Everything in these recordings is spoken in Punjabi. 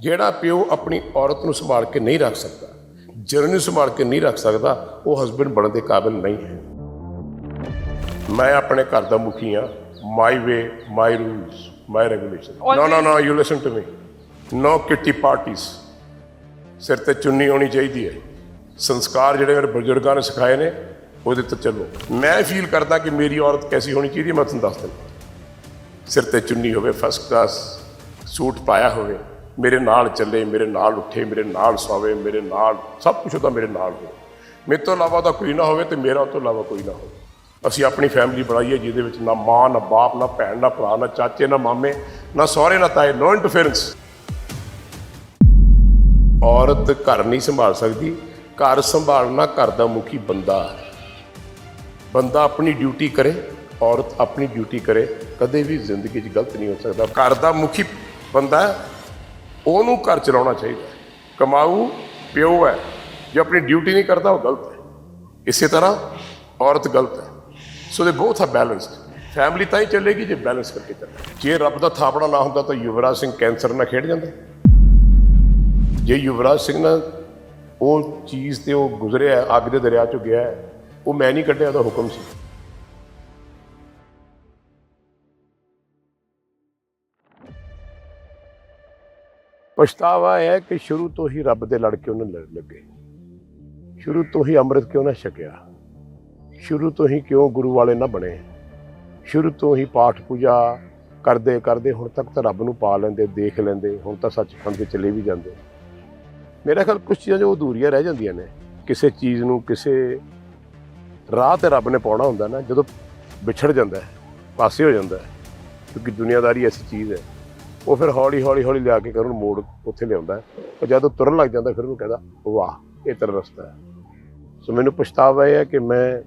ਜਿਹੜਾ ਪਿਓ ਆਪਣੀ ਔਰਤ ਨੂੰ ਸੰਭਾਲ ਕੇ ਨਹੀਂ ਰੱਖ ਸਕਦਾ ਜਰਨ ਨੂੰ ਸੰਭਾਲ ਕੇ ਨਹੀਂ ਰੱਖ ਸਕਦਾ ਉਹ ਹਸਬੰਡ ਬਣਨ ਦੇ ਕਾਬਿਲ ਨਹੀਂ ਹੈ। ਮੈਂ ਆਪਣੇ ਘਰ ਦਾ ਮੁਖੀ ਹਾਂ। My way my rules my regulation no no no you listen to me no kitty parties ਸਿਰ ਤੇ ਚੁੰਨੀ ਹੋਣੀ ਚਾਹੀਦੀ ਹੈ। ਸੰਸਕਾਰ ਜਿਹੜੇ ਮੇਰੇ ਬਜ਼ੁਰਗਾਂ ਨੇ ਸਿਖਾਏ ਨੇ ਉਹਦੇ ਤੇ ਚੱਲੋ। ਮੈਂ ਫੀਲ ਕਰਦਾ ਕਿ ਮੇਰੀ ਔਰਤ ਕੈਸੀ ਹੋਣੀ ਚਾਹੀਦੀ ਮੈਂ ਤੁਹਾਨੂੰ ਦੱਸ ਦਿੰਦਾ। ਸਿਰ ਤੇ ਚੁੰਨੀ ਹੋਵੇ ਫਸਟ ਕਲਾਸ ਸੂਟ ਪਾਇਆ ਹੋਵੇ। ਮੇਰੇ ਨਾਲ ਚੱਲੇ, ਮੇਰੇ ਨਾਲ ਉੱਠੇ, ਮੇਰੇ ਨਾਲ ਸੌਵੇ, ਮੇਰੇ ਨਾਲ ਸਭ ਕੁਝ ਉਹਦਾ ਮੇਰੇ ਨਾਲ ਹੋਵੇ। ਮੇਰੇ ਤੋਂ ਇਲਾਵਾ ਤਾਂ ਕੋਈ ਨਾ ਹੋਵੇ ਤੇ ਮੇਰਾ ਉਹ ਤੋਂ ਇਲਾਵਾ ਕੋਈ ਨਾ ਹੋਵੇ। ਅਸੀਂ ਆਪਣੀ ਫੈਮਿਲੀ ਬਣਾਈ ਹੈ ਜਿਹਦੇ ਵਿੱਚ ਨਾ ਮਾਂ, ਨਾ ਬਾਪ, ਨਾ ਭੈਣ, ਨਾ ਭਰਾ, ਨਾ ਚਾਚੇ, ਨਾ ਮਾਮੇ, ਨਾ ਸਹੁਰੇ, ਨਾ ਤਾਏ ਨੋ ਇੰਟਰਫੇਰੈਂਸ ਔਰਤ ਘਰ ਨਹੀਂ ਸੰਭਾਲ ਸਕਦੀ, ਘਰ ਸੰਭਾਲਣਾ ਘਰ ਦਾ ਮੁਖੀ ਬੰਦਾ ਹੈ। ਬੰਦਾ ਆਪਣੀ ਡਿਊਟੀ ਕਰੇ, ਔਰਤ ਆਪਣੀ ਡਿਊਟੀ ਕਰੇ, ਕਦੇ ਵੀ ਜ਼ਿੰਦਗੀ 'ਚ ਗਲਤ ਨਹੀਂ ਹੋ ਸਕਦਾ। ਘਰ ਦਾ ਮੁਖੀ ਬੰਦਾ ਉਹਨੂੰ ਘਰ ਚਲਾਉਣਾ ਚਾਹੀਦਾ ਕਮਾਊ ਪਿਓ ਹੈ ਜੇ ਆਪਣੀ ਡਿਊਟੀ ਨਹੀਂ ਕਰਦਾ ਉਹ ਗਲਤ ਹੈ। ਇਸੇ ਤਰ੍ਹਾਂ ਔਰਤ ਗਲਤ ਹੈ। ਸੋ ਦੇ ਬੋਥ ਆ ਬੈਲੈਂਸਡ ਫੈਮਿਲੀ ਤਾਂ ਹੀ ਚੱਲੇਗੀ ਜੇ ਬੈਲੈਂਸ ਕਰਕੇ ਚੱਲੇ ਜੇ ਰੱਬ ਦਾ ਥਾਪੜਾ ਨਾ ਹੁੰਦਾ ਤਾਂ ਯੁਵਰਾਜ ਸਿੰਘ ਕੈਂਸਰ ਨਾਲ ਖੇਡ ਜਾਂਦਾ। ਜੇ ਯੁਵਰਾਜ ਸਿੰਘ ਨਾਲ ਉਹ ਚੀਜ਼ ਤੇ ਉਹ ਗੁਜ਼ਰਿਆ ਅੱਗ ਦੇ ਦਰਿਆ ਚੋਂ ਗਿਆ ਹੈ, ਉਹ ਮੈਂ ਨਹੀਂ ਕੱਢਿਆ ਉਹਦਾ ਹੁਕਮ ਸੀ। ਪਛਤਾਵਾ ਇਹ ਹੈ ਕਿ ਸ਼ੁਰੂ ਤੋਂ ਹੀ ਰੱਬ ਦੇ ਲੜ ਕੇ ਉਹਨੂੰ ਲੜ ਲੱਗੇ। ਸ਼ੁਰੂ ਤੋਂ ਹੀ ਅੰਮ੍ਰਿਤ ਕਿਉਂ ਨਾ ਛਕਿਆ? ਸ਼ੁਰੂ ਤੋਂ ਹੀ ਕਿਉਂ ਗੁਰੂ ਵਾਲੇ ਨਾ ਬਣੇ? ਸ਼ੁਰੂ ਤੋਂ ਹੀ ਪਾਠ ਪੂਜਾ ਕਰਦੇ ਕਰਦੇ ਹੁਣ ਤੱਕ ਤਾਂ ਰੱਬ ਨੂੰ ਪਾ ਲੈਂਦੇ, ਦੇਖ ਲੈਂਦੇ, ਹੁਣ ਤਾਂ ਸੱਚਖੰਡ ਤੇ ਚਲੇ ਵੀ ਜਾਂਦੇ। ਮੇਰਾ ਖਿਆਲ ਕੁਝ ਚੀਜ਼ਾਂ ਜੋ ਅਧੂਰੀਆਂ ਰਹਿ ਜਾਂਦੀਆਂ ਨੇ। ਕਿਸੇ ਚੀਜ਼ ਨੂੰ ਕਿਸੇ ਰਾਹ ਤੇ ਰੱਬ ਨੇ ਪਾਉਣਾ ਹੁੰਦਾ ਨਾ, ਜਦੋਂ ਵਿਛੜ ਜਾਂਦਾ ਪਾਸੇ ਹੋ ਜਾਂਦਾ ਕਿਉਂਕਿ ਦੁਨੀਆਦਾਰੀ ਐਸੀ ਚੀਜ਼ ਹੈ। ਉਹ ਫਿਰ ਹੌਲੀ ਹੌਲੀ ਹੌਲੀ ਲਿਆ ਕੇ ਕਰਨ ਮੋੜ ਉੱਥੇ ਲਿਆਉਂਦਾ ਹੈ। ਉਹ ਜਦੋਂ ਤੁਰਨ ਲੱਗ ਜਾਂਦਾ ਫਿਰ ਉਹਨੂੰ ਕਹਿੰਦਾ, ਵਾਹ, ਇਹ ਤੇਰਾ ਰਸਤਾ ਹੈ। ਸੋ ਮੈਨੂੰ ਪਛਤਾਵਾ ਇਹ ਹੈ ਕਿ ਮੈਂ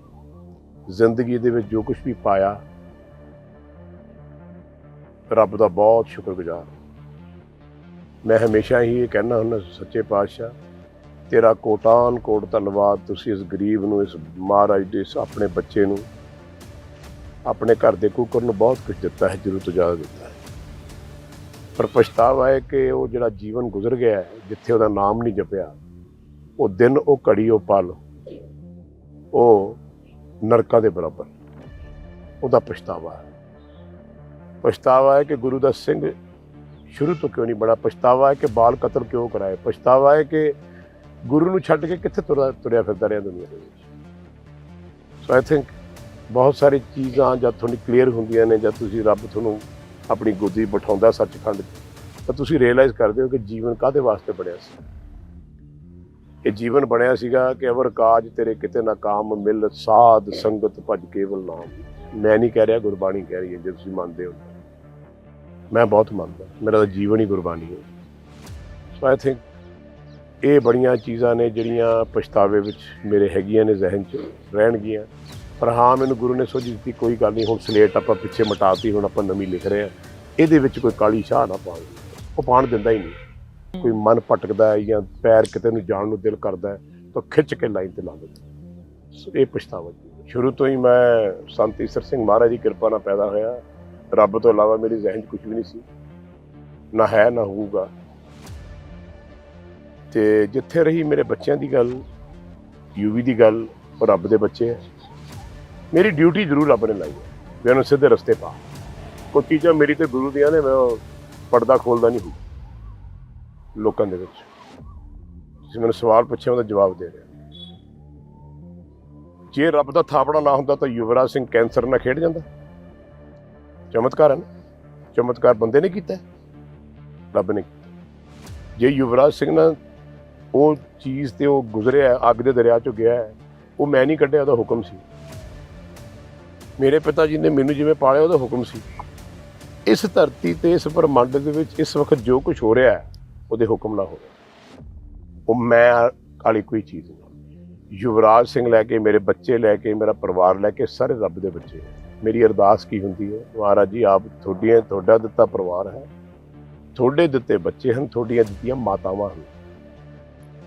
ਜ਼ਿੰਦਗੀ ਦੇ ਵਿੱਚ ਜੋ ਕੁਝ ਵੀ ਪਾਇਆ, ਰੱਬ ਦਾ ਬਹੁਤ ਸ਼ੁਕਰਗੁਜ਼ਾਰ ਮੈਂ ਹਮੇਸ਼ਾ ਹੀ ਇਹ ਕਹਿਣਾ ਹੁੰਦਾ, ਸੱਚੇ ਪਾਤਸ਼ਾਹ, ਤੇਰਾ ਕੋਟਾਨ ਕੋਟ ਧੰਨਵਾਦ। ਤੁਸੀਂ ਇਸ ਗਰੀਬ ਨੂੰ, ਇਸ ਮਹਾਰਾਜ ਦੇ, ਇਸ ਆਪਣੇ ਬੱਚੇ ਨੂੰ, ਆਪਣੇ ਘਰ ਦੇ ਕੁੱਕਰ ਨੂੰ ਬਹੁਤ ਕੁਝ ਦਿੱਤਾ ਹੈ ਜ਼ਰੂਰ ਤੋਂ ਜ਼ਿਆਦਾ ਦਿੱਤਾ ਹੈ। ਪਰ ਪਛਤਾਵਾ ਹੈ ਕਿ ਉਹ ਜਿਹੜਾ ਜੀਵਨ ਗੁਜ਼ਰ ਗਿਆ ਜਿੱਥੇ ਉਹਦਾ ਨਾਮ ਨਹੀਂ ਜਪਿਆ, ਉਹ ਦਿਨ ਉਹ ਘੜੀ ਉਹ ਪਲ, ਉਹ ਨਰਕਾਂ ਦੇ ਬਰਾਬਰ। ਉਹਦਾ ਪਛਤਾਵਾ ਹੈ। ਪਛਤਾਵਾ ਹੈ ਕਿ ਗੁਰੂ ਦਾ ਸਿੰਘ ਸ਼ੁਰੂ ਤੋਂ ਕਿਉਂ ਨਹੀਂ ਬੜਾ? ਪਛਤਾਵਾ ਹੈ ਕਿ ਬਾਲ ਕਤਲ ਕਿਉਂ ਕਰਾਏ? ਪਛਤਾਵਾ ਹੈ ਕਿ ਗੁਰੂ ਨੂੰ ਛੱਡ ਕੇ ਕਿੱਥੇ ਤੁਰਿਆ ਤੁਰਿਆ ਫਿਰਦਾ ਰਿਹਾ ਦੁਨੀਆ ਦੇ ਵਿੱਚ? ਸੋ ਆਈ ਥਿੰਕ ਬਹੁਤ ਸਾਰੀ ਚੀਜ਼ਾਂ ਜਦ ਤੁਹਾਨੂੰ ਕਲੀਅਰ ਹੁੰਦੀਆਂ ਨੇ ਜਦ ਤੁਸੀਂ ਰੱਬ ਤੁਹਾਨੂੰ ਆਪਣੀ ਗੋਦੀ ਬਿਠਾਉਂਦਾ ਸੱਚਖੰਡ ਤਾਂ ਤੁਸੀਂ ਰਿਅਲਾਈਜ਼ ਕਰਦੇ ਹੋ ਕਿ ਜੀਵਨ ਕਾਦੇ ਵਾਸਤੇ ਬਣਿਆ ਸੀ? ਇਹ ਜੀਵਨ ਬਣਿਆ ਸੀਗਾ ਕਿ ਅਵਰ ਕਾਜ ਤੇਰੇ ਕਿਤੇ ਨਾ ਕਾਮ ਮਿਲ, ਸਾਧ ਸੰਗਤ ਭਜ ਕੇਵਲ ਨਾਮ। ਮੈਂ ਨਹੀਂ ਕਹਿ ਰਿਹਾ, ਗੁਰਬਾਣੀ ਕਹਿ ਰਹੀ ਹੈ, ਜੇ ਤੁਸੀਂ ਮੰਨਦੇ ਹੋ। ਮੈਂ ਬਹੁਤ ਮੰਨਦਾ, ਮੇਰਾ ਤਾਂ ਜੀਵਨ ਹੀ ਗੁਰਬਾਣੀ ਹੈ। ਸੋ ਆਈ ਥਿੰਕ ਇਹ ਬੜੀਆਂ ਚੀਜ਼ਾਂ ਨੇ ਜਿਹੜੀਆਂ ਪਛਤਾਵੇ ਵਿੱਚ ਮੇਰੇ ਹੈਗੀਆਂ ਨੇ, ਜ਼ਿਹਨ 'ਚ ਰਹਿਣਗੀਆਂ। ਪਰ ਹਾਂ, ਮੈਨੂੰ ਗੁਰੂ ਨੇ ਸੋਝੀ ਦਿੱਤੀ, ਕੋਈ ਗੱਲ ਨਹੀਂ, ਹੁਣ ਸਲੇਟ ਆਪਾਂ ਪਿੱਛੇ ਮਟਾਤੀ, ਹੁਣ ਆਪਾਂ ਨਵੀਂ ਲਿਖ ਰਹੇ ਹਾਂ। ਇਹਦੇ ਵਿੱਚ ਕੋਈ ਕਾਲੀ ਸ਼ਾਹ ਨਾ ਪਾਓ ਉਹ ਪਾਣ ਦਿੰਦਾ ਹੀ ਨਹੀਂ। ਕੋਈ ਮਨ ਭਟਕਦਾ ਹੈ ਜਾਂ ਪੈਰ ਕਿਤੇ ਨੂੰ ਜਾਣ ਨੂੰ ਦਿਲ ਕਰਦਾ ਹੈ, ਤਾਂ ਖਿੱਚ ਕੇ ਲਾਈਨ ਤੇ ਲਾ ਦਿੰਦਾ ਸੋ ਇਹ ਪਛਤਾਵਾ ਜੀ। ਸ਼ੁਰੂ ਤੋਂ ਹੀ ਮੈਂ ਸੰਤ ਈਸਰ ਸਿੰਘ ਮਹਾਰਾਜ ਦੀ ਕਿਰਪਾ ਨਾਲ ਪੈਦਾ ਹੋਇਆ। ਰੱਬ ਤੋਂ ਇਲਾਵਾ ਮੇਰੀ ਜ਼ਿਹਨ 'ਚ ਕੁਝ ਵੀ ਨਹੀਂ ਸੀ। ਨਾ ਹੈ, ਨਾ ਹੋਊਗਾ। ਤੇ ਜਿੱਥੇ ਰਹੀ ਮੇਰੇ ਬੱਚਿਆਂ ਦੀ ਗੱਲ ਯੂਵੀ ਦੀ ਗੱਲ, ਉਹ ਰੱਬ ਦੇ ਬੱਚੇ ਹੈ। ਮੇਰੀ ਡਿਊਟੀ ਜ਼ਰੂਰ ਰੱਬ ਨੇ ਲਾਈ ਹੈ। ਵੀ ਉਹਨੂੰ ਸਿੱਧੇ ਰਸਤੇ ਪਾ। ਕੋਈ ਚੀਜ਼ਾਂ ਮੇਰੀ ਤੇ ਗੁਰੂ ਦੀਆਂ ਨੇ, ਮੈਂ ਉਹ ਪਰਦਾ ਖੋਲਦਾ ਨਹੀਂ ਹੂੰ ਲੋਕਾਂ ਦੇ ਵਿੱਚ। ਤੁਸੀਂ ਮੈਨੂੰ ਸਵਾਲ ਪੁੱਛਿਆ ਉਹਦਾ ਜਵਾਬ ਦੇ ਰਿਹਾ। ਜੇ ਰੱਬ ਦਾ ਥਾਪੜਾ ਨਾ ਹੁੰਦਾ ਤਾਂ ਯੁਵਰਾਜ ਸਿੰਘ ਕੈਂਸਰ ਨਾਲ ਖੇਡ ਜਾਂਦਾ। ਚਮਤਕਾਰ ਹੈ ਨਾ? ਚਮਤਕਾਰ ਬੰਦੇ ਨੇ ਕੀਤਾ ਰੱਬ ਨੇ ਕੀਤਾ। ਜੇ ਯੁਵਰਾਜ ਸਿੰਘ ਨਾਲ ਉਹ ਚੀਜ਼ ਤੇ ਉਹ ਗੁਜ਼ਰਿਆ ਅੱਗ ਦੇ ਦਰਿਆ ਚੋਂ ਗਿਆ ਉਹ ਮੈਂ ਨਹੀਂ ਕੱਢਿਆ, ਉਹਦਾ ਹੁਕਮ ਸੀ। ਮੇਰੇ ਪਿਤਾ ਜੀ ਨੇ ਮੈਨੂੰ ਜਿਵੇਂ ਪਾਲਿਆ, ਉਹਦਾ ਹੁਕਮ ਸੀ। ਇਸ ਧਰਤੀ ਤੇ, ਇਸ ਬ੍ਰਹਮੰਡ ਦੇ ਵਿੱਚ, ਇਸ ਵਕਤ ਜੋ ਕੁਝ ਹੋ ਰਿਹਾ ਹੈ, ਉਹਦੇ ਹੁਕਮ ਨਾਲ ਹੋ ਰਿਹਾ ਉਹ ਮੈਂ ਵਾਲੀ ਕੋਈ ਚੀਜ਼ ਨਹੀਂ। ਯੁਵਰਾਜ ਸਿੰਘ ਲੈ ਕੇ, ਮੇਰੇ ਬੱਚੇ ਲੈ ਕੇ, ਮੇਰਾ ਪਰਿਵਾਰ ਲੈ ਕੇ, ਸਾਰੇ ਰੱਬ ਦੇ ਬੱਚੇ। ਮੇਰੀ ਅਰਦਾਸ ਕੀ ਹੁੰਦੀ ਹੈ? ਮਹਾਰਾਜ ਜੀ, ਆਪ ਤੁਹਾਡੀਆਂ, ਤੁਹਾਡਾ ਦਿੱਤਾ ਪਰਿਵਾਰ ਹੈ। ਤੁਹਾਡੇ ਦਿੱਤੇ ਬੱਚੇ ਹਨ, ਤੁਹਾਡੀਆਂ ਦਿੱਤੀਆਂ ਮਾਤਾਵਾਂ ਹਨ।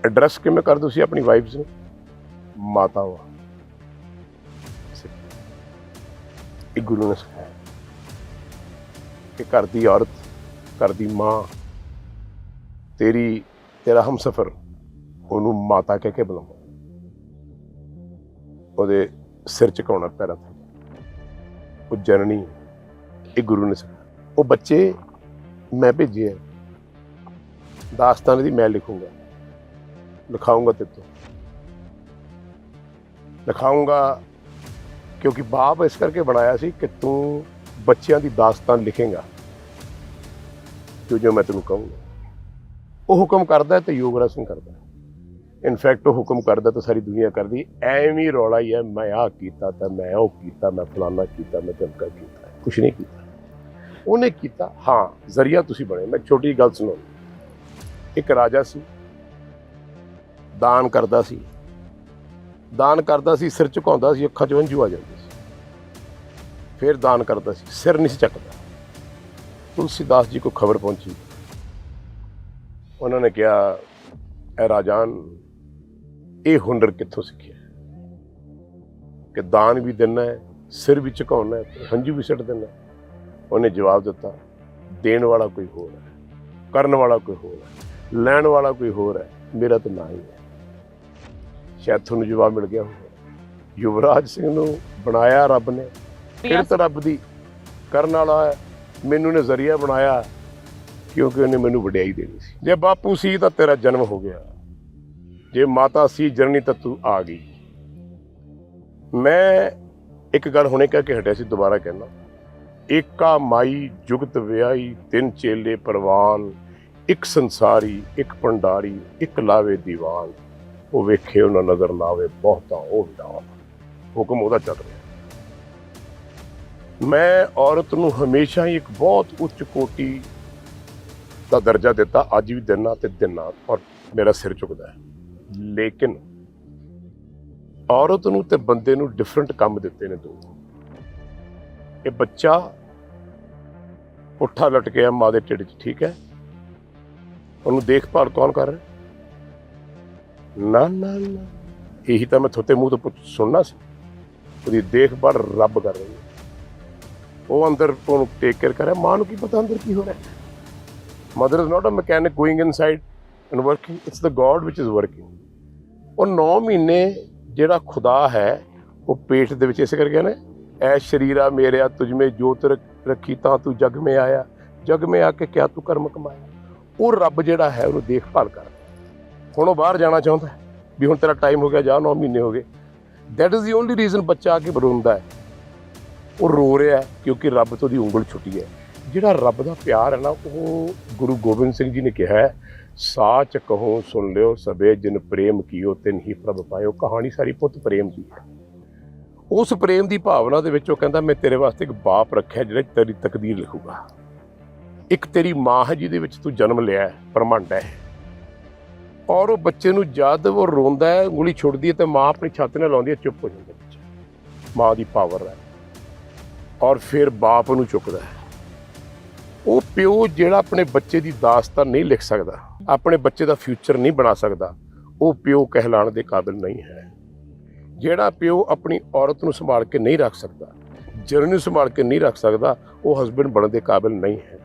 ਐਡਰੈਸ ਕਿਵੇਂ ਕਰ ਤੁਸੀਂ ਆਪਣੀ ਵਾਈਫਸ ਨੂੰ? ਮਾਤਾਵਾਂ। ਇਹ ਗੁਰੂ ਨੇ ਸਿਖਾਇਆ ਕਿ ਘਰ ਦੀ ਔਰਤ, ਘਰ ਦੀ ਮਾਂ, ਤੇਰੀ, ਤੇਰਾ ਹਮਸਫਰ ਉਹਨੂੰ ਮਾਤਾ ਕਹਿ ਕੇ ਬੁਲਾਉਂਦਾ। ਉਹਦੇ ਸਿਰ ਝੁਕਾਉਣਾ ਪੈਰਾਂ ਤੇ ਉਹ ਜਨਨੀ ਇਹ ਗੁਰੂ ਨੇ ਸਿਖਾਇਆ। ਉਹ ਬੱਚੇ ਮੈਂ ਭੇਜੇ ਆ। ਦਾਸਤਾਨ ਦੀ ਮੈਂ ਲਿਖੂੰਗਾ। ਲਿਖਾਉਂਗਾ ਤੇ ਤੋਂ। ਲਿਖਾਉਂਗਾ ਕਿਉਂਕਿ ਬਾਪ ਇਸ ਕਰਕੇ ਬਣਾਇਆ ਸੀ ਕਿ ਤੂੰ ਬੱਚਿਆਂ ਦੀ ਦਾਸਤਾਨ ਲਿਖੇਗਾ। ਜੋ ਜੋ ਮੈਂ ਤੈਨੂੰ ਕਹੂੰਗਾ। ਉਹ ਹੁਕਮ ਕਰਦਾ ਹੈ ਤੇ ਯੋਗਰਾਜ ਸਿੰਘ ਕਰਦਾ। ਇਨਫੈਕਟ ਉਹ ਹੁਕਮ ਕਰਦਾ ਤਾਂ ਸਾਰੀ ਦੁਨੀਆ ਕਰਦੀ। ਐਵੇਂ ਰੌਲਾ ਹੀ ਹੈ, ਮੈਂ ਆਹ ਕੀਤਾ ਤਾਂ ਮੈਂ ਉਹ ਕੀਤਾ, ਮੈਂ ਫਲਾਨਾ ਕੀਤਾ, ਮੈਂ ਧਮਕਾ ਕੀਤਾ। ਕੁਛ ਨਹੀਂ ਕੀਤਾ। ਉਹਨੇ ਕੀਤਾ, ਹਾਂ, ਜ਼ਰੀਆ ਤੁਸੀਂ ਬਣੇ। ਮੈਂ ਛੋਟੀ ਜਿਹੀ ਗੱਲ ਸੁਣਾਉਂ ਇੱਕ ਰਾਜਾ ਸੀ। ਦਾਨ ਕਰਦਾ ਸੀ। ਦਾਨ ਕਰਦਾ ਸੀ, ਸਿਰ ਝੁਕਾਉਂਦਾ ਸੀ, ਅੱਖਾਂ 'ਚ ਹੰਝੂ ਆ ਜਾਂਦੇ। ਫਿਰ ਦਾਨ ਕਰਦਾ ਸੀ, ਸਿਰ ਨਹੀਂ ਸੀ ਚੱਕਦਾ। ਤੁਲਸੀਦਾਸ ਜੀ ਕੋ ਖਬਰ ਪਹੁੰਚੀ। ਉਹਨਾਂ ਨੇ ਕਿਹਾ, ਐ ਰਾਜਾਨ, ਇਹ ਹੁਨਰ ਕਿੱਥੋਂ ਸਿੱਖਿਆ? ਕਿ ਦਾਨ ਵੀ ਦੇਣਾ ਹੈ, ਸਿਰ ਵੀ ਝੁਕਾਉਣਾ ਹੈ, ਹੰਝੂ ਵੀ ਸੱਟ ਦੇਣਾ ਉਹਨੇ ਜਵਾਬ ਦਿੱਤਾ, ਦੇਣ ਵਾਲਾ ਕੋਈ ਹੋਰ ਹੈ, ਕਰਨ ਵਾਲਾ ਕੋਈ ਹੋਰ ਹੈ, ਲੈਣ ਵਾਲਾ ਕੋਈ ਹੋਰ ਹੈ, ਮੇਰਾ ਤਾਂ ਨਾ ਹੀ ਹੈ। ਸ਼ਾਇਦ ਤੁਹਾਨੂੰ ਜਵਾਬ ਮਿਲ ਗਿਆ ਹੋਵੇ ਯੁਵਰਾਜ ਸਿੰਘ ਨੂੰ ਬਣਾਇਆ ਰੱਬ ਨੇ। ਕਿਰਤ ਰੱਬ ਦੀ ਕਰਨ ਵਾਲਾ ਹੈ। ਮੈਨੂੰ ਨੇ ਜ਼ਰੀਆ ਬਣਾਇਆ ਕਿਉਂਕਿ ਉਹਨੇ ਮੈਨੂੰ ਵਡਿਆਈ ਦੇਣੀ ਸੀ। ਜੇ ਬਾਪੂ ਸੀ ਤਾਂ ਤੇਰਾ ਜਨਮ ਹੋ ਗਿਆ। ਜੇ ਮਾਤਾ ਸੀ ਜਨਨੀ ਤਾਂ ਤੂੰ ਆ ਗਈ। ਮੈਂ ਇੱਕ ਗੱਲ ਹੁਣੇ ਕਹਿ ਕੇ ਹਟਿਆ ਸੀ ਦੁਬਾਰਾ ਕਹਿਣਾ ਏਕਾ ਮਾਈ ਜੁਗਤ ਵਿਆਹੀ ਤਿੰਨ ਚੇਲੇ ਪਰਵਾਨ ਇੱਕ ਸੰਸਾਰੀ ਇੱਕ ਭੰਡਾਰੀ ਇੱਕ ਲਾਵੇ ਦੀਵਾਨ। ਉਹ ਵੇਖੇ ਉਹਨਾਂ ਨਜ਼ਰ ਲਾਵੇ ਬਹੁਤਾ ਉਹ ਵਿਦਾਨ ਹੁਕਮ ਉਹਦਾ ਚੱਲ ਰਿਹਾ। ਮੈਂ ਔਰਤ ਨੂੰ ਹਮੇਸ਼ਾ ਹੀ ਇੱਕ ਬਹੁਤ ਉੱਚ ਕੋਟੀ ਦਾ ਦਰਜਾ ਦਿੱਤਾ, ਅੱਜ ਵੀ ਦਿਨਾ ਤੇ ਦਿਨਾ ਔਰ ਮੇਰਾ ਸਿਰ ਝੁਕਦਾ ਹੈ। ਲੇਕਿਨ ਔਰਤ ਨੂੰ ਤੇ ਬੰਦੇ ਨੂੰ ਡਿਫਰੈਂਟ ਕੰਮ ਦਿੱਤੇ ਨੇ ਦੋ। ਇਹ ਬੱਚਾ ਪੁੱਠਾ ਲਟਕਿਆ ਮਾਂ ਦੇ ਢਿੱਡ 'ਚ, ਠੀਕ ਹੈ? ਉਹਨੂੰ ਦੇਖਭਾਲ ਕੌਣ ਕਰ ਰਿਹਾ? ਨਾ ਨਾ ਨਾ। ਇਹੀ ਤਾਂ ਮੈਂ ਥੋਤੇ ਮੂੰਹ ਤੋਂ ਪੁੱਛ- ਸੁਣਨਾ ਸੀ। ਉਹਦੀ ਦੇਖਭਾਲ ਰੱਬ ਕਰ ਰਹੀ ਹੈ। ਉਹ ਅੰਦਰ ਉਹਨੂੰ ਟੇਕ ਕੇਅਰ ਕਰ ਰਿਹਾ। ਮਾਂ ਨੂੰ ਕੀ ਪਤਾ ਅੰਦਰ ਕੀ ਹੋ ਰਿਹਾ mother is not a mechanic going inside and working it's the god which is working ਉਹ 9 ਮਹੀਨੇ ਜਿਹੜਾ ਖੁਦਾ ਹੈ, ਉਹ ਪੇਟ ਦੇ ਵਿੱਚ ਇਸੇ ਕਰਕੇ ਨੇ। ਐ ਸ਼ਰੀਰਾ ਮੇਰਿਆ ਤੁਝਮੇ ਜੋਤ ਰੱਖੀ ਤਾਂ ਤੂੰ ਜਗ ਮੇ ਆਇਆ। ਜਗ ਮੇ ਆ ਕੇ ਕਿਆ ਤੂੰ ਕਰਮ ਕਮਾਇਆ? ਉਹ ਰੱਬ ਜਿਹੜਾ ਹੈ, ਉਹਨੂੰ ਦੇਖਭਾਲ ਕਰਦਾ। ਹੁਣ ਉਹ ਬਾਹਰ ਜਾਣਾ ਚਾਹੁੰਦਾ ਵੀ ਹੁਣ ਤੇਰਾ ਟਾਈਮ ਹੋ ਗਿਆ, ਜਾ 9 ਮਹੀਨੇ ਹੋ ਗਏ। That is the only reason ਬੱਚਾ ਆ ਕੇ ਰੋਂਦਾ ਹੈ। ਉਹ ਰੋ ਰਿਹਾ ਕਿਉਂਕਿ ਰੱਬ ਤੋਂ ਦੀ ਉਂਗਲ ਛੁੱਟੀ ਹੈ। ਜਿਹੜਾ ਰੱਬ ਦਾ ਪਿਆਰ ਹੈ ਨਾ, ਉਹ ਗੁਰੂ ਗੋਬਿੰਦ ਸਿੰਘ ਜੀ ਨੇ ਕਿਹਾ ਹੈ, ਸਾਚ ਕਹੋ, ਸੁਣ ਲਿਓ ਸਬੇ ਜਿਨ ਪ੍ਰੇਮ ਕੀਓ, ਤਿਨ ਹੀ ਪ੍ਰਭ ਪਾਇਓ। ਕਹਾਣੀ ਸਾਰੀ ਪੁੱਤ ਪ੍ਰੇਮ ਦੀ ਹੈ। ਉਸ ਪ੍ਰੇਮ ਦੀ ਭਾਵਨਾ ਦੇ ਵਿੱਚ ਉਹ ਕਹਿੰਦਾ, ਮੈਂ ਤੇਰੇ ਵਾਸਤੇ ਇੱਕ ਬਾਪ ਰੱਖਿਆ ਜਿਹੜਾ ਤੇਰੀ ਤਕਦੀਰ ਲਿਖੂਗਾ। ਇੱਕ ਤੇਰੀ ਮਾਂ ਹੈ ਜਿਹਦੇ ਵਿੱਚ ਤੂੰ ਜਨਮ ਲਿਆ ਹੈ ਪਰਮੰਡ ਹੈ। ਔਰ ਉਹ ਬੱਚੇ ਨੂੰ ਜਦ ਉਹ ਰੋਂਦਾ ਹੈ, ਉਂਗਲੀ ਛੁੱਟਦੀ ਹੈ ਤੇ ਮਾਂ ਆਪਣੀ ਛਾਤੀ ਨਾਲ ਲਾਉਂਦੀ ਹੈ, ਚੁੱਪ ਹੋ ਜਾਂਦਾ ਬੱਚਾ ਮਾਂ ਦੀ ਪਾਵਰ ਹੈ। ਔਰ ਫਿਰ ਬਾਪ ਨੂੰ ਚੁੱਕਦਾ ਹੈ। ਉਹ ਪਿਓ ਜਿਹੜਾ ਆਪਣੇ ਬੱਚੇ ਦੀ ਦਾਸਤਾਨ ਨਹੀਂ ਲਿਖ ਸਕਦਾ, ਆਪਣੇ ਬੱਚੇ ਦਾ ਫਿਊਚਰ ਨਹੀਂ ਬਣਾ ਸਕਦਾ, ਉਹ ਪਿਓ ਕਹਿਲਾਣ ਦੇ ਕਾਬਿਲ ਨਹੀਂ ਹੈ। ਜਿਹੜਾ ਪਿਓ ਆਪਣੀ ਔਰਤ ਨੂੰ ਸੰਭਾਲ ਕੇ ਨਹੀਂ ਰੱਖ ਸਕਦਾ ਜਰਨ ਨੂੰ ਸੰਭਾਲ ਕੇ ਨਹੀਂ ਰੱਖ ਸਕਦਾ, ਉਹ ਹਸਬੰਡ ਬਣਨ ਦੇ ਕਾਬਿਲ ਨਹੀਂ ਹੈ।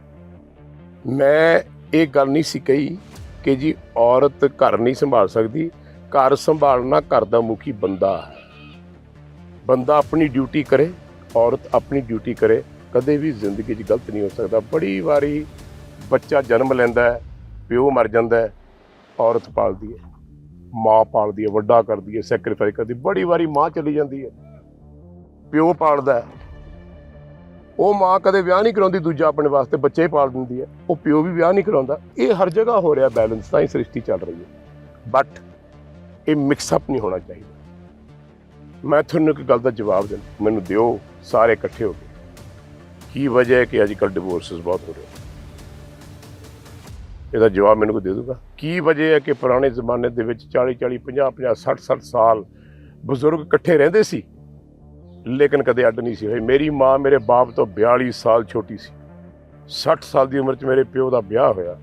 ਮੈਂ ਇਹ ਗੱਲ ਨਹੀਂ ਸੀ ਕਹੀ ਕਿ ਜੀ ਔਰਤ ਘਰ ਨਹੀਂ ਸੰਭਾਲ ਸਕਦੀ, ਘਰ ਸੰਭਾਲਣਾ ਘਰ ਦਾ ਮੁਖੀ ਬੰਦਾ ਹੈ। ਬੰਦਾ ਆਪਣੀ ਡਿਊਟੀ ਕਰੇ ਔਰਤ ਆਪਣੀ ਡਿਊਟੀ ਕਰੇ, ਕਦੇ ਵੀ ਜ਼ਿੰਦਗੀ 'ਚ ਗਲਤ ਨਹੀਂ ਹੋ ਸਕਦਾ। ਬੜੀ ਵਾਰੀ ਬੱਚਾ ਜਨਮ ਲੈਂਦਾ ਹੈ, ਪਿਓ ਮਰ ਜਾਂਦਾ ਹੈ, ਔਰਤ ਪਾਲਦੀ ਹੈ, ਮਾਂ ਪਾਲਦੀ ਹੈ, ਵੱਡਾ ਕਰਦੀ ਹੈ ਸੈਕਰੀਫਾਈਸ ਕਰਦੀ ਬੜੀ ਵਾਰੀ ਮਾਂ ਚਲੀ ਜਾਂਦੀ ਹੈ, ਪਿਓ ਪਾਲਦਾ ਉਹ ਮਾਂ ਕਦੇ ਵਿਆਹ ਨਹੀਂ ਕਰਾਉਂਦੀ, ਦੂਜਾ ਆਪਣੇ ਵਾਸਤੇ ਬੱਚੇ ਹੀ ਪਾਲ ਦਿੰਦੀ ਹੈ। ਉਹ ਪਿਓ ਵੀ ਵਿਆਹ ਨਹੀਂ ਕਰਾਉਂਦਾ। ਇਹ ਹਰ ਜਗ੍ਹਾ ਹੋ ਰਿਹਾ ਬੈਲੈਂਸ ਤਾਂ ਹੀ ਸ੍ਰਿਸ਼ਟੀ ਚੱਲ ਰਹੀ ਹੈ। ਬਟ ਇਹ ਮਿਕਸ ਅਪ ਨਹੀਂ ਹੋਣਾ ਚਾਹੀਦਾ। ਮੈਂ ਤੁਹਾਨੂੰ ਇੱਕ ਗੱਲ ਦਾ ਜਵਾਬ ਦੇ ਮੈਨੂੰ ਦਿਓ, ਸਾਰੇ ਇਕੱਠੇ ਹੋ ਕੇ। ਕੀ ਵਜ੍ਹਾ ਹੈ ਕਿ ਅੱਜ ਕੱਲ੍ਹ ਡਿਵੋਰਸਸ ਬਹੁਤ ਹੋ ਰਹੇ ਇਹਦਾ ਜਵਾਬ ਮੈਨੂੰ ਕੋਈ ਦੇ ਦੂਗਾ ਕੀ ਵਜ੍ਹਾ ਹੈ ਕਿ ਪੁਰਾਣੇ ਜ਼ਮਾਨੇ ਦੇ ਵਿੱਚ 40 40 50 50 60 60 ਸਾਲ ਬਜ਼ੁਰਗ ਇਕੱਠੇ ਰਹਿੰਦੇ ਸੀ? ਲੇਕਿਨ ਕਦੇ ਅੱਡ ਨਹੀਂ ਸੀ ਹੋਏ। ਮੇਰੀ ਮਾਂ ਮੇਰੇ ਬਾਪ ਤੋਂ 42 ਸਾਲ ਛੋਟੀ ਸੀ। 60 ਸਾਲ ਦੀ ਉਮਰ 'ਚ ਮੇਰੇ ਪਿਓ ਦਾ ਵਿਆਹ ਹੋਇਆ।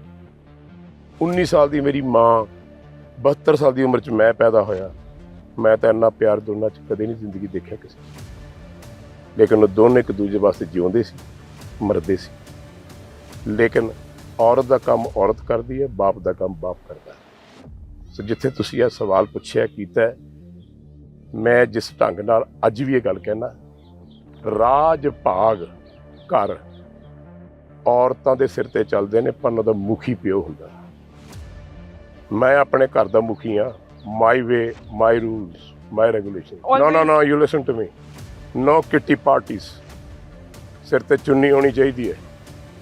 19 ਸਾਲ ਦੀ ਮੇਰੀ ਮਾਂ 72 ਸਾਲ ਦੀ ਉਮਰ 'ਚ ਮੈਂ ਪੈਦਾ ਹੋਇਆ। ਮੈਂ ਤਾਂ ਇੰਨਾ ਪਿਆਰ ਦੋਨਾਂ 'ਚ ਕਦੇ ਨਹੀਂ ਜ਼ਿੰਦਗੀ ਦੇਖਿਆ ਕਿਸੇ 'ਚ। ਲੇਕਿਨ ਉਹ ਦੋਨੇ ਇੱਕ ਦੂਜੇ ਵਾਸਤੇ ਜਿਉਂਦੇ ਸੀ ਮਰਦੇ ਸੀ। ਲੇਕਿਨ ਔਰਤ ਦਾ ਕੰਮ ਔਰਤ ਕਰਦੀ ਹੈ ਬਾਪ ਦਾ ਕੰਮ ਬਾਪ ਕਰਦਾ ਹੈ। ਸੋ ਜਿੱਥੇ ਤੁਸੀਂ ਇਹ ਸਵਾਲ ਪੁੱਛਿਆ ਕੀਤਾ ਹੈ, ਮੈਂ ਜਿਸ ਢੰਗ ਨਾਲ ਅੱਜ ਵੀ ਇਹ ਗੱਲ ਕਹਿਣਾ ਰਾਜ ਭਾਗ ਘਰ ਔਰਤਾਂ ਦੇ ਸਿਰ ਤੇ ਚੱਲਦੇ ਨੇ ਪਰ ਉਹਨਾਂ ਦਾ ਮੁਖੀ ਪਿਓ ਹੁੰਦਾ ਮੈਂ ਆਪਣੇ ਘਰ ਦਾ ਮੁਖੀ ਹਾਂ। My way my rules my regulation no no no you listen to me no kitty parties ਸਿਰ ਤੇ ਚੁੰਨੀ ਹੋਣੀ ਚਾਹੀਦੀ ਹੈ।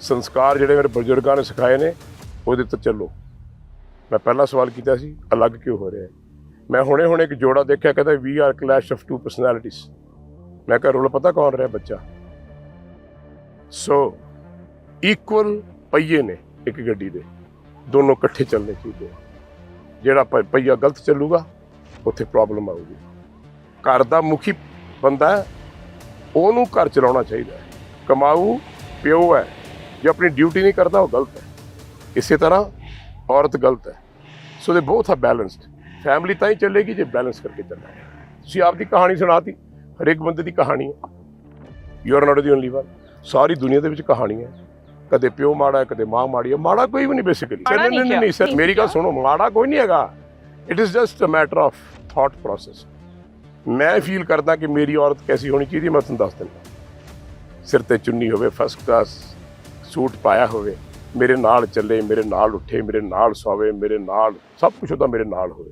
ਸੰਸਕਾਰ ਜਿਹੜੇ ਮੇਰੇ ਬਜ਼ੁਰਗਾਂ ਨੇ ਸਿਖਾਏ ਨੇ ਉਹਦੇ ਤੇ ਚੱਲੋ। ਮੈਂ ਪਹਿਲਾ ਸਵਾਲ ਕੀਤਾ ਸੀ ਅਲੱਗ ਕਿਉਂ ਹੋ ਰਿਹਾ ਹੈ? ਮੈਂ ਹੁਣੇ ਹੁਣੇ ਇੱਕ ਜੋੜਾ ਦੇਖਿਆ ਕਹਿੰਦਾ we are clash of two personalities ਮੈਂ ਕਿਹਾ ਰੋਲ ਪਤਾ ਕੌਣ ਰਿਹਾ ਬੱਚਾ? ਸੋ ਇਕੁਅਲ ਪਹੀਏ ਨੇ ਇੱਕ ਗੱਡੀ ਦੇ। ਦੋਨੋਂ ਇਕੱਠੇ ਚੱਲਣੇ ਚਾਹੀਦੇ ਆ। ਜਿਹੜਾ ਪ- ਪਹੀਆ ਗਲਤ ਚੱਲੂਗਾ, ਉੱਥੇ ਪ੍ਰੋਬਲਮ ਆਊਗੀ। ਘਰ ਦਾ ਮੁਖੀ ਬੰਦਾ ਉਹਨੂੰ ਘਰ ਚਲਾਉਣਾ ਚਾਹੀਦਾ ਕਮਾਊ ਪਿਓ ਹੈ, ਜੇ ਆਪਣੀ ਡਿਊਟੀ ਨਹੀਂ ਕਰਦਾ, ਉਹ ਗਲਤ ਹੈ। ਇਸੇ ਤਰ੍ਹਾਂ ਔਰਤ ਗਲਤ ਹੈ। ਸੋ ਦੇ ਬੋਥ ਆ ਬੈਲੈਂਸਡ ਫੈਮਿਲੀ ਤਾਂ ਹੀ ਚੱਲੇਗੀ, ਜੇ ਬੈਲੈਂਸ ਕਰਕੇ ਚੱਲਣਾ ਹੈ। ਤੁਸੀਂ ਆਪਦੀ ਕਹਾਣੀ ਸੁਣਾਤੀ, ਹਰੇਕ ਬੰਦੇ ਦੀ ਕਹਾਣੀ ਹੈ। You are not the only one ਸਾਰੀ ਦੁਨੀਆ ਦੇ ਵਿੱਚ ਕਹਾਣੀ ਹੈ। ਕਦੇ ਪਿਓ ਮਾੜਾ ਕਦੇ ਮਾਂ ਮਾੜੀ ਹੈ ਮਾੜਾ ਕੋਈ ਵੀ ਨਹੀਂ ਬੇਸਿਕਲੀ ਨਹੀਂ ਨਹੀਂ ਨਹੀਂ ਸਰ। ਮੇਰੀ ਗੱਲ ਸੁਣੋ ਮਾੜਾ ਕੋਈ ਨਹੀਂ ਹੈਗਾ। It is just a matter of thought process ਮੈਂ ਫੀਲ ਕਰਦਾ ਕਿ ਮੇਰੀ ਔਰਤ ਕੈਸੀ ਹੋਣੀ ਚਾਹੀਦੀ ਮੈਂ ਤੁਹਾਨੂੰ ਦੱਸ ਦਿੰਦਾ। ਸਿਰ ਤੇ ਚੁੰਨੀ ਹੋਵੇ ਫਸਟ ਕਲਾਸ ਸੂਟ ਪਾਇਆ ਹੋਵੇ ਮੇਰੇ ਨਾਲ ਚੱਲੇ ਮੇਰੇ ਨਾਲ ਉੱਠੇ ਮੇਰੇ ਨਾਲ ਸੋਵੇ ਮੇਰੇ ਨਾਲ ਸਭ ਕੁਝ ਉਹਦਾ ਮੇਰੇ ਨਾਲ ਹੋਵੇ।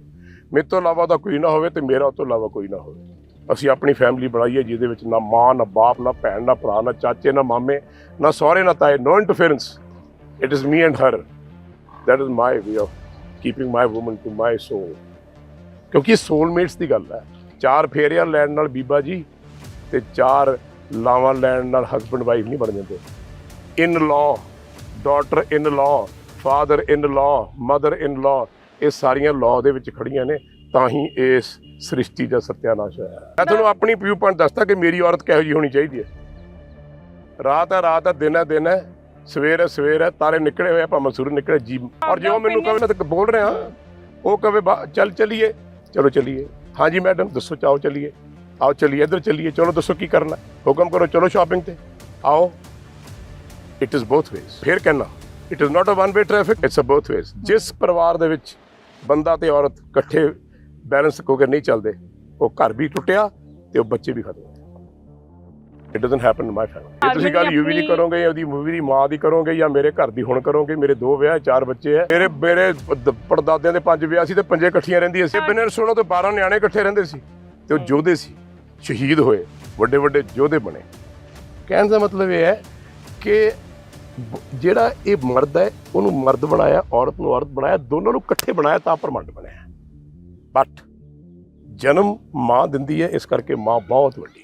ਮੇਰੇ ਤੋਂ ਇਲਾਵਾ ਤਾਂ ਕੋਈ ਨਾ ਹੋਵੇ ਤੇ ਮੇਰਾ ਉਹ ਤੋਂ ਇਲਾਵਾ ਕੋਈ ਨਾ ਹੋਵੇ। ਅਸੀਂ ਆਪਣੀ ਫੈਮਿਲੀ ਬਣਾਈਏ ਜਿਹਦੇ ਵਿੱਚ ਨਾ ਮਾਂ, ਨਾ ਬਾਪ, ਨਾ ਭੈਣ, ਨਾ ਭਰਾ, ਨਾ ਚਾਚੇ, ਨਾ ਮਾਮੇ, ਨਾ ਸਹੁਰੇ, ਨਾ ਤਾਏ no interference it is me and her that is my way of keeping my woman to my soul ਕਿਉਂਕਿ ਸੋਲਮੇਟਸ ਦੀ ਗੱਲ ਹੈ। ਚਾਰ ਫੇਰਿਆਂ ਲੈਣ ਨਾਲ ਬੀਬਾ ਜੀ ਤੇ ਚਾਰ ਲਾਵਾਂ ਲੈਣ ਨਾਲ ਹਸਬੰਡ ਵਾਈਫ ਨਹੀਂ ਬਣ ਜਾਂਦੇ। ਇਨ ਲਾ ਡਾਟਰ ਇਨ ਲਾ father in law mother in ਲਾ ਇਹ ਸਾਰੀਆਂ ਲਾ ਦੇ ਵਿੱਚ ਖੜੀਆਂ ਨੇ। ਤਾਂ ਹੀ ਇਸ ਸ੍ਰਿਸ਼ਟੀ ਦਾ ਸਤਿਆਨਾਸ਼ ਹੋਇਆ। ਹੈ। ਮੈਂ ਤੁਹਾਨੂੰ ਆਪਣੀ ਵਿਊ ਪੁਆਇੰਟ ਦੱਸਦਾ ਕਿ ਮੇਰੀ ਔਰਤ ਕਿਹੋ ਜਿਹੀ ਹੋਣੀ ਚਾਹੀਦੀ ਹੈ। ਰਾਤ ਹੈ ਰਾਤ ਹੈ, ਦਿਨ ਹੈ ਦਿਨ ਹੈ, ਸਵੇਰ ਹੈ ਸਵੇਰ ਹੈ, ਤਾਰੇ ਨਿਕਲੇ ਹੋਏ ਆ, ਭਾਵੇਂ ਸੂਰਜ ਨਿਕਲੇ ਜੀ ਔਰ ਜੇ ਉਹ ਮੈਨੂੰ ਕਹੇ, ਮੈਂ ਤਾਂ ਬੋਲ ਰਿਹਾ ਉਹ ਕਹੇ ਚੱਲ ਚਲੀਏ। ਚਲੋ ਚਲੀਏ। ਹਾਂਜੀ ਮੈਡਮ ਦੱਸੋ ਚਾਹੋ ਚਲੀਏ। ਆਓ ਚਲੀਏ, ਇੱਧਰ ਚਲੀਏ। ਚਲੋ ਦੱਸੋ ਕੀ ਕਰਨਾ। ਹੁਕਮ ਕਰੋ, ਚਲੋ ਸ਼ਾਪਿੰਗ ਤੇ। ਆਓ। ਇਟ ਇਜ਼ ਬੋਥ ਵੇਜ਼ ਫਿਰ ਕਹਿਣਾ it is not a one way traffic it's a both ways ਜਿਸ ਪਰਿਵਾਰ ਦੇ ਵਿੱਚ ਬੰਦਾ ਤੇ ਔਰਤ ਇਕੱਠੇ ਬੈਲੈਂਸ ਹੋ ਕੇ ਨਹੀਂ ਚੱਲਦੇ ਉਹ ਘਰ ਵੀ ਟੁੱਟਿਆ ਤੇ ਉਹ ਬੱਚੇ ਵੀ ਖਤਮ it doesn't happen in my family ਇਹ ਤੁਸੀਂ ਗੱਲ ਯੂਵੀ ਦੀ ਕਰੋਗੇ ਜਾਂ ਉਹਦੀ ਮੂਵੀ ਦੀ ਮਾਂ ਦੀ ਕਰੋਗੇ ਜਾਂ ਮੇਰੇ ਘਰ ਦੀ ਹੁਣ ਕਰੋਗੇ ਮੇਰੇ ਦੋ ਵਿਆਹ ਚਾਰ ਬੱਚੇ ਹੈ ਮੇਰੇ ਮੇਰੇ ਪੜਦਾਦਿਆਂ ਦੇ ਪੰਜ ਵਿਆਹ ਸੀ ਤੇ ਪੰਜੇ ਇਕੱਠੀਆਂ ਰਹਿੰਦੀਆਂ ਸੀ। ਬਿਨਾਂ ਸੁਣੋ ਤੇ 12 ਨਿਆਣੇ ਇਕੱਠੇ ਰਹਿੰਦੇ ਸੀ ਤੇ ਉਹ ਯੋਧੇ ਸੀ ਸ਼ਹੀਦ ਹੋਏ ਵੱਡੇ ਵੱਡੇ ਯੋਧੇ ਬਣੇ। ਕਹਿਣ ਦਾ ਮਤਲਬ ਇਹ ਹੈ ਕਿ ਜਿਹੜਾ ਇਹ ਮਰਦ ਹੈ ਉਹਨੂੰ ਮਰਦ ਬਣਾਇਆ ਔਰਤ ਨੂੰ ਔਰਤ ਬਣਾਇਆ ਦੋਨਾਂ ਨੂੰ ਇਕੱਠੇ ਬਣਾਇਆ ਤਾਂ ਪਰਮੰਡ ਬਣਿਆ। ਬਟ ਜਨਮ ਮਾਂ ਦਿੰਦੀ ਹੈ ਇਸ ਕਰਕੇ ਮਾਂ ਬਹੁਤ ਵੱਡੀ